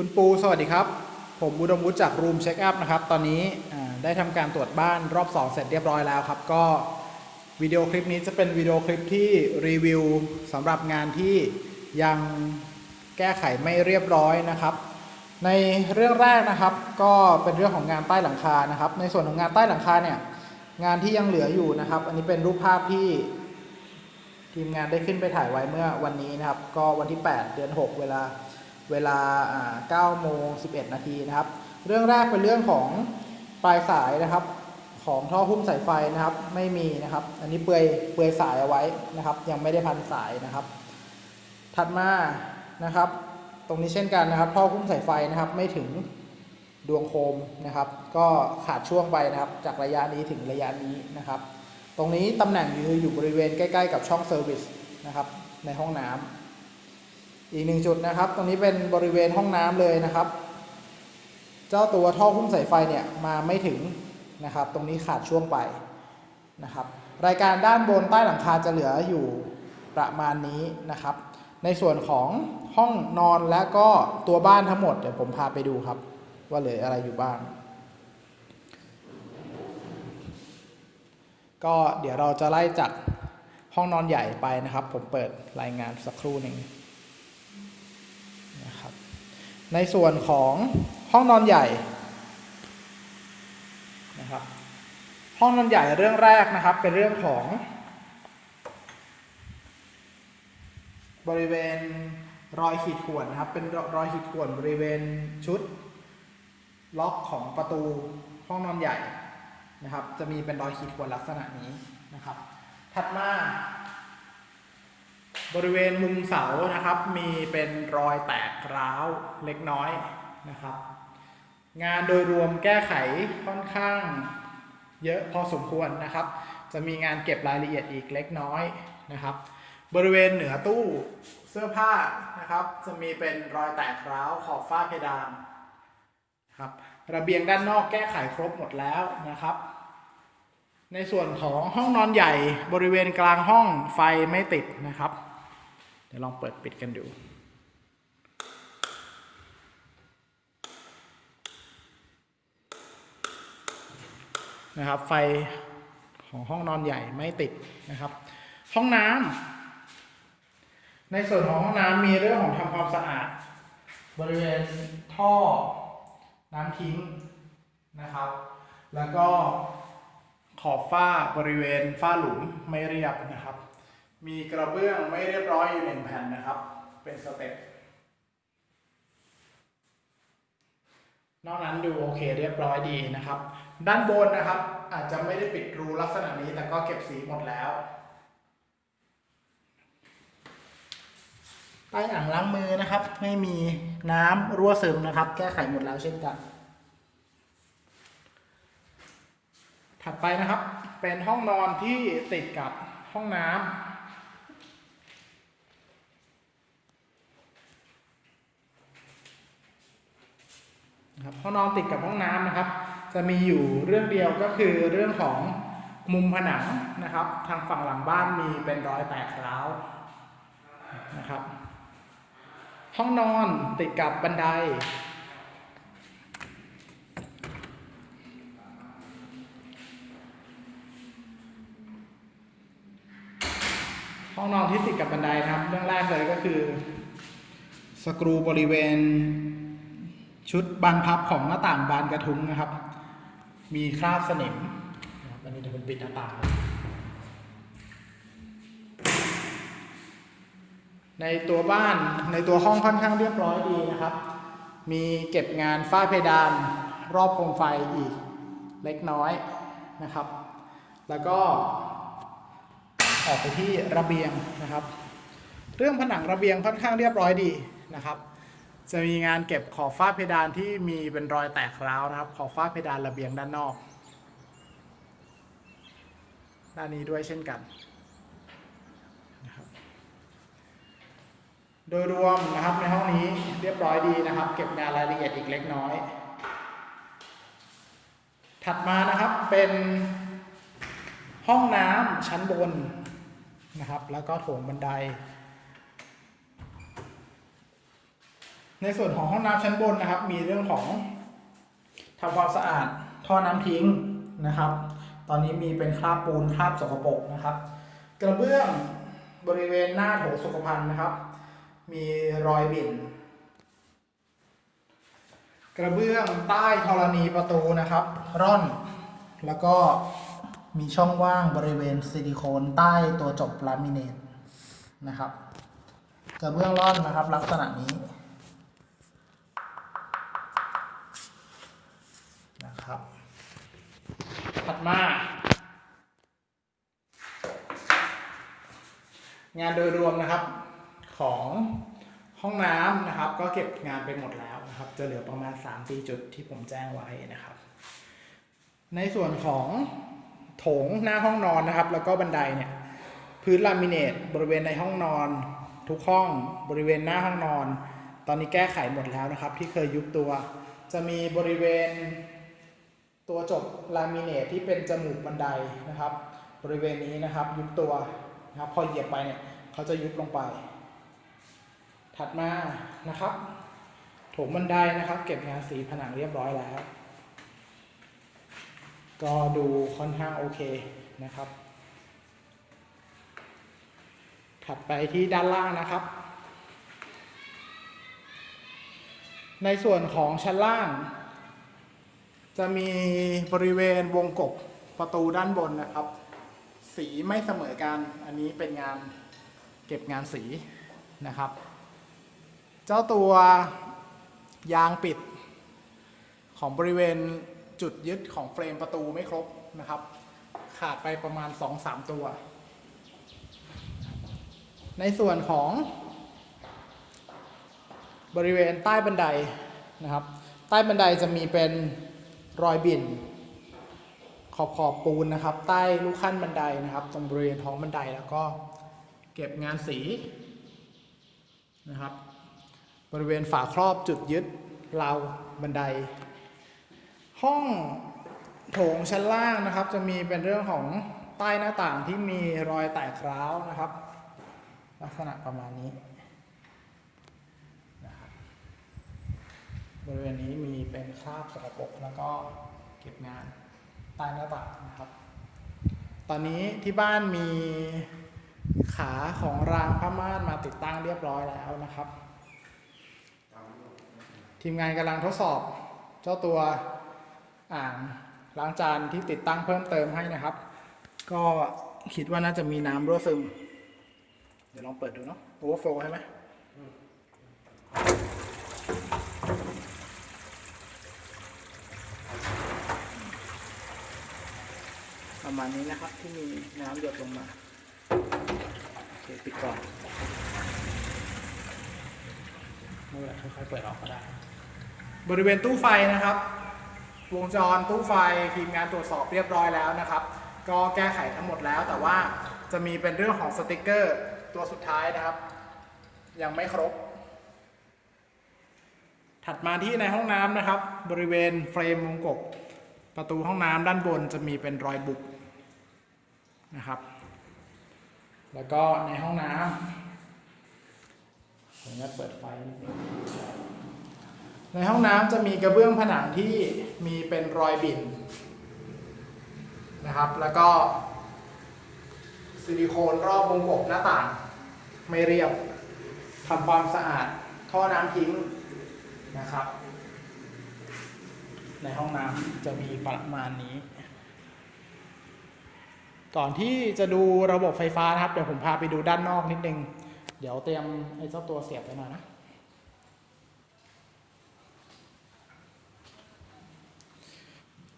คุณปูสวัสดีครับ ผมอุดมวุฒิจากรูมเช็คอัพนะครับ ตอนนี้ได้ทำการตรวจบ้านรอบ 2 เสร็จเรียบร้อยแล้วครับ ก็วิดีโอคลิปนี้จะเป็นวิดีโอคลิปที่รีวิวสำหรับงานที่ยังแก้ไขไม่เรียบร้อยนะครับ ในเรื่องแรกนะครับ ก็เป็นเรื่องของงานใต้หลังคานะครับ ในส่วนของงานใต้หลังคาเนี่ยงานที่ยังเหลืออยู่นะครับ อันนี้เป็นรูปภาพที่ทีมงานได้ขึ้นไปถ่ายไว้เมื่อวันนี้นะครับ ก็วันที่ 8 เดือน 6 เวลา เวลา9โมง11 นาทีนะครับ เรื่องแรกเป็นเรื่องของปลายสายนะครับ ของท่อหุ้มสายไฟนะครับ ไม่มีนะครับ อันนี้เปลือยเปลือยสายเอาไว้นะครับ ยังไม่ได้พันสายนะครับ ถัดมานะครับ ตรงนี้เช่นกันนะครับ ท่อหุ้มสายไฟนะครับ ไม่ถึงดวงโคมนะครับ ก็ขาดช่วงไปนะครับ จากระยะนี้ถึงระยะนี้นะครับ ตรงนี้ตำแหน่งอยู่อยู่บริเวณใกล้ ๆ กับช่องเซอร์วิสนะครับ ในห้องน้ำ อีกหนึ่งจุดนะครับ ตรงนี้เป็นบริเวณห้องน้ำเลยนะครับ เจ้าตัวท่อหุ้มสายไฟเนี่ยมาไม่ถึงนะครับ ตรงนี้ขาดช่วงไปนะครับ รายการด้านบนใต้หลังคาจะเหลืออยู่ประมาณนี้นะครับ ในส่วนของห้องนอนและก็ตัวบ้านทั้งหมดเดี๋ยวผมพาไปดูครับ ว่าเหลืออะไรอยู่บ้าง ก็เดี๋ยวเราจะไล่จากห้องนอนใหญ่ไปนะครับ ผมเปิดรายงานสักครู่หนึ่ง ในส่วนของห้องนอนใหญ่นะครับห้องนอนใหญ่เรื่องแรกนะครับ เป็นเรื่องของ บริเวณรอยขีดข่วนนะครับ เป็นรอยขีดข่วนบริเวณชุด ล็อกของประตูห้องนอนใหญ่นะครับ จะมีเป็นรอยขีดข่วนลักษณะนี้นะครับ ถัดมา บริเวณมุมเสานะครับ มีเป็นรอยแตกร้าวเล็กน้อยนะครับ งานโดยรวมแก้ไขค่อนข้างเยอะพอสมควรนะครับ จะมีงานเก็บรายละเอียดอีกเล็กน้อยนะครับ บริเวณเหนือตู้เสื้อผ้านะครับ จะมีเป็นรอยแตกร้าวขอบฝ้าเพดานครับระเบียงด้านนอกแก้ไขครบหมดแล้วนะครับ ในส่วนของห้องนอนใหญ่บริเวณกลางห้องไฟไม่ติดนะครับ ดี๋ยวลองเปิดปิดกันดู นะครับ ไฟของห้องนอนใหญ่ไม่ติดนะครับ ห้องน้ำในส่วนของห้องน้ำมีเรื่องของทำความสะอาด บริเวณท่อน้ำทิ้งนะครับ แล้วก็ขอบฝ้าบริเวณฝ้าหลุมไม่เรียบนะครับ มีกระเบื้องไม่เรียบร้อยอยู่หนึ่งแผ่นนะครับ เป็นสเต็ปนอกนั้นดูโอเคเรียบร้อยดีนะครับ ด้านบนนะครับ อาจจะไม่ได้ปิดรูลักษณะนี้แต่ก็เก็บสีหมดแล้วใต้อ่างล้างมือนะครับ ไม่มีน้ำรั่วซึมนะครับ แก้ไขหมดแล้วเช่นกัน ถัดไปนะครับ เป็นห้องนอนที่ติดกับห้องน้ำ นะครับห้องนอนติดกับห้องน้ำนะครับ จะมีอยู่เรื่องเดียวก็คือเรื่องของมุมผนังนะครับ ทางฝั่งหลังบ้านมีเป็นรอยแตกร้าวนะครับ ห้องนอนติดกับบันไดห้องนอนที่ติดกับบันไดนะครับ เรื่องแรกเลยก็คือ สกรูบริเวณ ชุดบานพับของหน้าต่างบานกระทุ้งนะครับ มีคราบสนิมนะครับอันนี้เดี๋ยวผมปิดหน้าต่าง ในตัวบ้านในตัวห้องค่อนข้างเรียบร้อยดีนะครับ มีเก็บงานฝ้าเพดาน รอบโคมไฟอีกเล็กน้อยนะครับ แล้วก็ออกไปที่ระเบียงนะครับ เรื่องผนังระเบียงค่อนข้างเรียบร้อยดีนะครับ จะมีงานเก็บขอบฝ้าเพดานที่มีเป็นรอยแตกร้าวนะครับ ขอบฝ้าเพดานระเบียงด้านนอก ด้านนี้ด้วยเช่นกันนะครับโดยรวมนะครับในห้องนี้เรียบร้อยดีนะครับ เก็บงานรายละเอียดอีกเล็กน้อย ถัดมานะครับเป็นห้องน้ำชั้นบนนะครับ แล้วก็โถงบันได ในส่วนของห้องน้ำชั้นบนนะครับ มีเรื่องของทำความสะอาดท่อน้ำทิ้งนะครับ ตอนนี้มีเป็นคราบปูนคราบสกปรกนะครับ กระเบื้องบริเวณหน้าโถสุขภัณฑ์นะครับ มีรอยบิ่นกระเบื้องใต้ธรณีประตูนะครับ ร่อน แล้วก็มีช่องว่างบริเวณซิลิโคนใต้ตัวจบลามิเนตนะครับ กระเบื้องร่อนนะครับ ลักษณะนี้ นะครับ ถัดมา งานโดยรวมนะครับของห้องน้ำนะครับ ก็เก็บงานไปหมดแล้วนะครับ จะเหลือประมาณ3 4จุดที่ผมแจ้งไว้นะครับ ในส่วนของโถงหน้าห้องนอนนะครับ แล้วก็บันไดเนี่ยพื้นลามิเนตบริเวณในห้องนอน ทุกห้องบริเวณหน้าห้องนอน ตอนนี้แก้ไขหมดแล้วนะครับ ที่เคยยุบตัว จะมีบริเวณ ตัวจบลามิเนตที่เป็นจมูกบันไดนะครับ บริเวณนี้นะครับยุบตัวนะครับพอเหยียบไปเนี่ยเขาจะยุบลงไป ถัดมานะครับถงบันไดนะครับ เก็บงานสีผนังเรียบร้อยแล้ว ก็ดูค่อนข้างโอเคนะครับ ถัดไปที่ด้านล่างนะครับ ในส่วนของชั้นล่าง จะมีบริเวณวงกบประตูด้านบนนะครับ สีไม่เสมอกัน อันนี้เป็นงานเก็บงานสีนะครับ เจ้าตัวยางปิด ของบริเวณจุดยึดของเฟรมประตูไม่ครบนะครับ ขาดไปประมาณ 2-3 ตัว ในส่วนของ บริเวณใต้บันไดนะครับ ใต้บันไดจะมีเป็น รอยบิ่นขอบขอบปูนนะครับ ใต้ลูกขั้นบันไดนะครับ ตรงบริเวณท้องบันไดแล้วก็เก็บงานสีนะครับ บริเวณฝาครอบจุดยึดราวบันได ห้องโถงชั้นล่างนะครับ จะมีเป็นเรื่องของใต้หน้าต่างที่มีรอยแตกร้าวนะครับ ลักษณะประมาณนี้นะครับ บริเวณนี้มีเป็นคราบสกปรกแล้วก็เก็บงานใต้หน้าต่างนะครับ ตอนนี้ที่บ้านมีขาของรางผ้าม่านมาติดตั้งเรียบร้อยแล้วนะครับ ทีมงานกำลังทดสอบเจ้าตัวอ่างล้างจานที่ติดตั้งเพิ่มเติมให้นะครับ ก็คิดว่าน่าจะมีน้ำรั่วซึม เดี๋ยวลองเปิดดูเนาะโอเวอร์โฟลใช่ไหม ประมาณนี้นะครับที่มีน้ำหยดลงมาโอเคปิดก่อนไม่เป็นไรค่อยๆเปิดออกก็ได้ บริเวณตู้ไฟนะครับ วงจรตู้ไฟทีมงานตรวจสอบเรียบร้อยแล้วนะครับ ก็แก้ไขทั้งหมดแล้ว แต่ว่าจะมีเป็นเรื่องของสติกเกอร์ตัวสุดท้ายนะครับ ยังไม่ครบ ถัดมาที่ในห้องน้ำนะครับ บริเวณเฟรมวงกบประตูห้องน้ำด้านบนจะมีเป็นรอยบุบ นะครับ แล้วก็ในห้องน้ำผมจะเปิดไฟนิดนึงในห้องน้ำจะมีกระเบื้องผนังที่มีเป็นรอยบิ่นนะครับ แล้วก็ซิลิโคนรอบวงกบหน้าต่าง ไม่เรียบทำความสะอาดท่อน้ำทิ้งนะครับ ในห้องน้ำจะมีประมาณนี้ ก่อนที่จะดูระบบไฟฟ้านะครับ เดี๋ยวผมพาไปดูด้านนอกนิดนึง เดี๋ยวเตรียมไอ้เจ้าตัวเสียบไปหน่อยนะ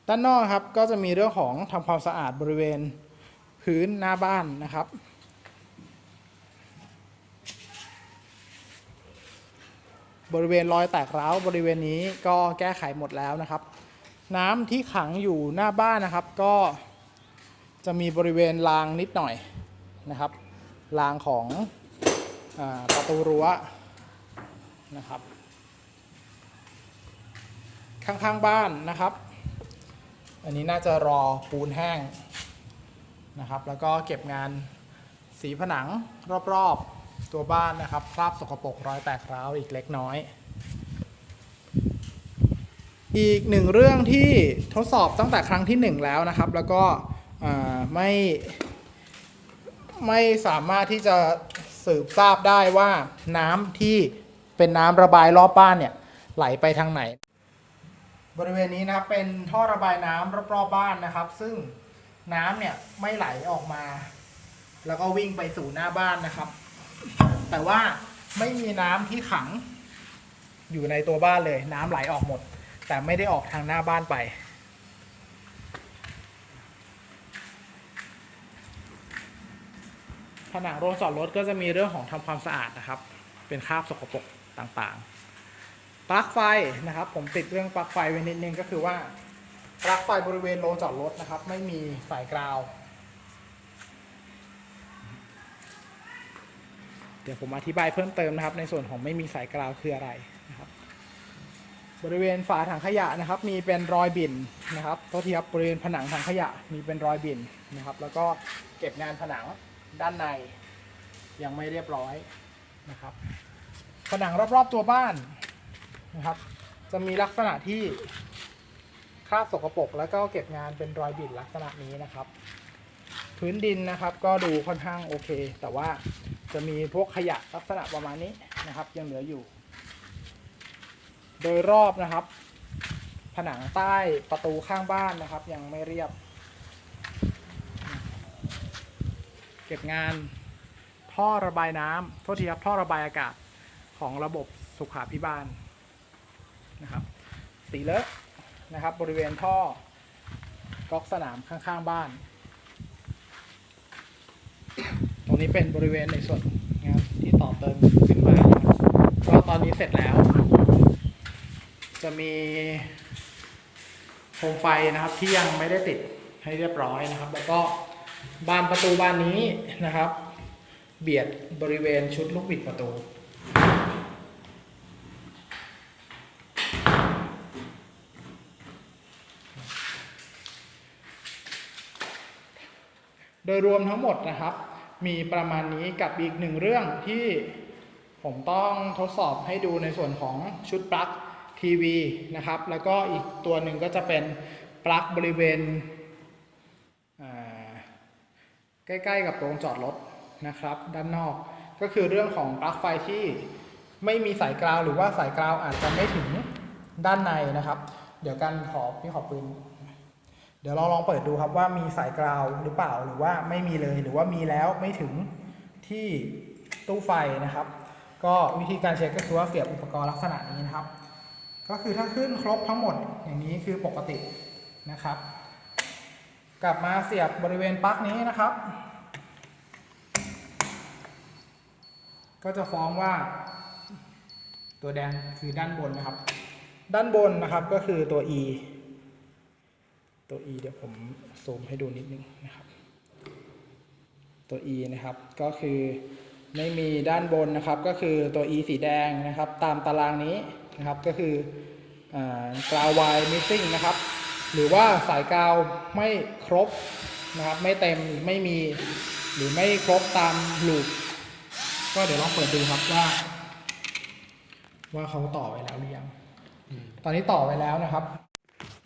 ด้านนอกครับก็จะมีเรื่องของทำความสะอาดบริเวณพื้นหน้าบ้านนะครับบริเวณรอยแตกร้าวบริเวณนี้ก็แก้ไขหมดแล้วนะครับ น้ำที่ขังอยู่หน้าบ้านนะครับ ก็ จะมีบริเวณรางนิดหน่อยนะครับรางของอประตูรั้วนะครับ ข้างๆบ้านนะครับ อันนี้น่าจะรอปูนแห้งนะครับ แล้วก็เก็บงานสีผนังรอบๆตัวบ้านนะครับคราบสกปรกรอยแตกร้าวอีกเล็กน้อย อีกหนึ่งเรื่องที่ทดสอบตั้งแต่ครั้งที่หนึ่งแล้วนะครับ แล้วก็ ไม่ไม่สามารถที่จะสืบทราบได้ว่าน้ำที่เป็นน้ำระบายรอบบ้านเนี่ยไหลไปทางไหน บริเวณนี้นะครับเป็นท่อระบายน้ำรอบๆบ้านนะครับ ซึ่งน้ำเนี่ยไม่ไหลออกมา แล้วก็วิ่งไปสู่หน้าบ้านนะครับ แต่ว่าไม่มีน้ำที่ขังอยู่ในตัวบ้านเลย น้ำไหลออกหมด แต่ไม่ได้ออกทางหน้าบ้านไป ผนังโรงจอดรถก็จะมีเรื่องของทำความสะอาดนะครับ เป็นคราบสกปรกต่างๆ ปลั๊กไฟนะครับ ผมติดเรื่องปลั๊กไฟไว้นิดนึงก็คือว่าปลั๊กไฟบริเวณโรงจอดรถนะครับ ไม่มีสายกราว เดี๋ยวผมอธิบายเพิ่มเติมนะครับ ในส่วนของไม่มีสายกราวคืออะไรนะครับ บริเวณฝาถังขยะนะครับ มีเป็นรอยบิ่นนะครับโทษทีครับบริเวณผนังถังขยะมีเป็นรอยบิ่นนะครับ แล้วก็เก็บงานผนัง ด้านในยังไม่เรียบร้อยนะครับ ผนังรอบๆตัวบ้านนะครับ จะมีลักษณะที่คราบสกปรกแล้วก็เก็บงานเป็นรอยบิ่นลักษณะนี้นะครับ พื้นดินนะครับก็ดูค่อนข้างโอเค แต่ว่าจะมีพวกขยะลักษณะประมาณนี้นะครับ ยังเหลืออยู่ โดยรอบนะครับ ผนังใต้ประตูข้างบ้านนะครับ ยังไม่เรียบ เก็บงานท่อระบายน้ำโทษทีครับท่อระบายอากาศของระบบสุขาพิบาลนะครับ สีเลอะนะครับ บริเวณท่อก๊อกสนามข้างๆบ้าน ตรงนี้เป็นบริเวณในส่วนงานที่ต่อเติมขึ้นมานะครับก็ตอนนี้เสร็จแล้ว จะมีโคมไฟนะครับที่ยังไม่ได้ติดให้เรียบร้อยนะครับ แล้วก็ บานประตูบานนี้นะครับ เบียดบริเวณชุดลูกบิดประตูโดยรวมทั้งหมดนะครับ มีประมาณนี้กับอีกหนึ่งเรื่องที่ผมต้องทดสอบให้ดูในส่วนของชุดปลั๊กทีวีนะครับ แล้วก็อีกตัวหนึ่งก็จะเป็นปลั๊กบริเวณ ใกล้ๆกับโรงจอดรถนะครับ ด้านนอก ก็คือเรื่องของปลั๊กไฟที่ไม่มีสายกราวหรือว่าสายกราวอาจจะไม่ถึงด้านในนะครับ เดี๋ยวกันขอพี่ขอปืนเดี๋ยวเราลองเปิดดูครับว่ามีสายกราวหรือเปล่าหรือว่าไม่มีเลยหรือว่ามีแล้วไม่ถึงที่ตู้ไฟนะครับ ก็วิธีการเช็คก็คือว่าเสียบอุปกรณ์ลักษณะนี้นะครับ ก็คือถ้าขึ้นครบทั้งหมดอย่างนี้คือปกตินะครับ กลับมาเสียบบริเวณปลั๊กนี้นะครับ ก็จะฟ้องว่า ตัวแดงคือด้านบนนะครับ ด้านบนนะครับก็คือตัว E ตัว e เดี๋ยวผมซูมให้ดูนิดนึงนะครับ ตัว e นะครับก็คือไม่มีด้านบนนะครับก็คือตัว e สีแดงนะครับ ตามตารางนี้นะครับก็คือกราวไวมิสซิ่งนะครับ หรือว่าสายกาวไม่ครบนะครับ ไม่เต็มไม่มีหรือไม่ครบตามลูปก็เดี๋ยวลองเปิดดูครับว่า ว่าเขาต่อไว้แล้วหรือยังตอนนี้ต่อไว้แล้วนะครับ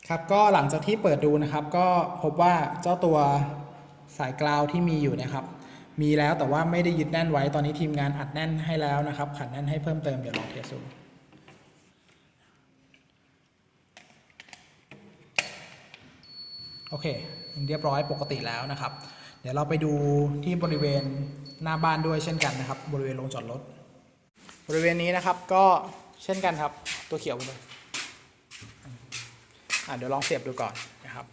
ครับก็หลังจากที่เปิดดูนะครับ ก็พบว่าเจ้าตัวสายกราวที่มีอยู่นะครับ มีแล้วแต่ว่าไม่ได้ยึดแน่นไว้ตอนนี้ทีมงานอัดแน่นให้แล้วนะครับ ขัดแน่นให้เพิ่มเติมเดี๋ยวลองเทสดู โอเค เรียบร้อยปกติแล้วนะครับ เดี๋ยวเราไปดูที่บริเวณหน้าบ้านด้วยเช่นกันนะครับ บริเวณโรงจอดรถ บริเวณนี้นะครับก็เช่นกันครับ ตัวเขียวไปเลยอะเดี๋ยวลองเสียบดูก่อนนะครับ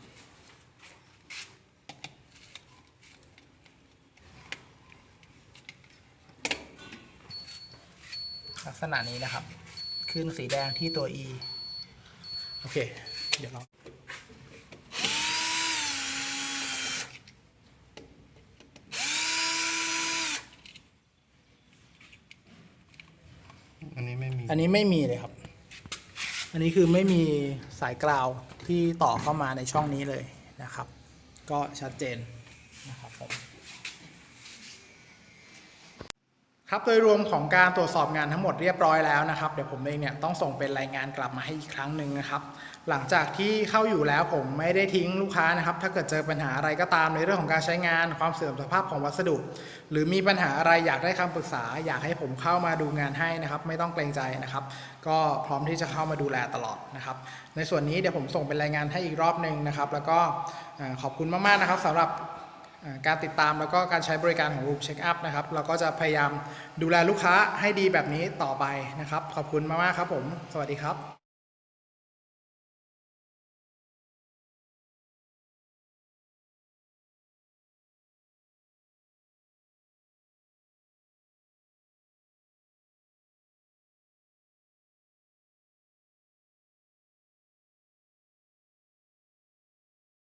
ลักษณะนี้นะครับ ขึ้นสีแดงที่ตัว E โอเค เดี๋ยวลอง นี้ไม่มีอันนี้ไม่มีเลยครับ อันนี้คือไม่มีสายกราวที่ต่อเข้ามาในช่องนี้เลยนะครับ ก็ชัดเจนนะครับผม ครับโดยรวมของการตรวจสอบงานทั้งหมดเรียบร้อยแล้วนะครับเดี๋ยวผมเองเนี่ยต้องส่งเป็นรายงานกลับมาให้อีกครั้งหนึ่งนะครับ หลังจากที่เข้าอยู่แล้วผมไม่ได้ทิ้งลูกค้านะครับ ถ้าเกิดเจอปัญหาอะไรก็ตามในเรื่องของการใช้งาน ความเสื่อมสภาพของวัสดุ หรือมีปัญหาอะไรอยากได้คำปรึกษา อยากให้ผมเข้ามาดูงานให้นะครับ ไม่ต้องเกรงใจนะครับ ก็พร้อมที่จะเข้ามาดูแลตลอดนะครับ ในส่วนนี้เดี๋ยวผมส่งเป็นรายงานให้อีกรอบหนึ่งนะครับ แล้วก็ขอบคุณมากๆนะครับสำหรับ การติดตามแล้วก็การใช้บริการของ Room Check Up นะครับ เราก็จะพยายามดูแลลูกค้าให้ดีแบบนี้ต่อไปนะครับ ขอบคุณมาก ๆ ครับผม สวัสดีครับ